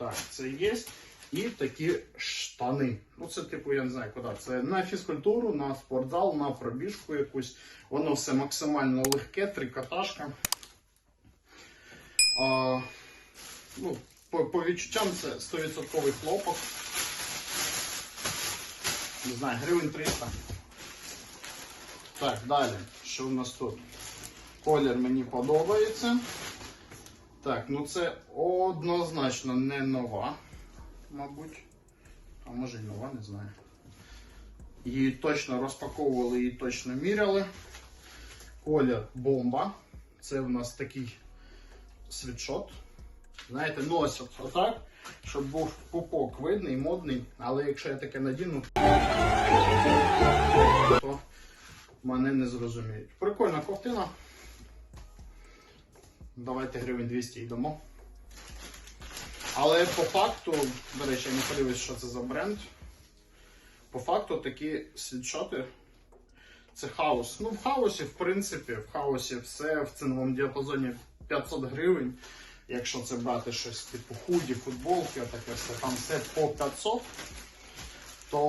Так, це є. І такі штани. Ну, це, типу, я не знаю куди. Це на фізкультуру, на спортзал, на пробіжку якусь. Воно все максимально легке, трикотажка. А, ну, по, по відчуттям це 100% хлопок. Не знаю, гривень 300. Так, далі. Що в нас тут? Колір мені подобається. Так, ну це однозначно не нова, мабуть. А може й нова, не знаю. Її точно розпаковували, її точно міряли. Колір бомба. Це в нас такий світшот. Знаєте, носять отак, щоб був пупок видний, модний, але якщо я таке надіну, то мене не зрозуміють. Прикольна ковтина. Давайте гривень 200 йдемо. Але по факту, до речі, я не подивився, що це за бренд. По факту такі світшоти це хаос. Ну, в хаосі, в принципі, в хаосі все в ціновому діапазоні 500 гривень. Якщо це брати щось типу худі, футболки, таке все, там все по 500.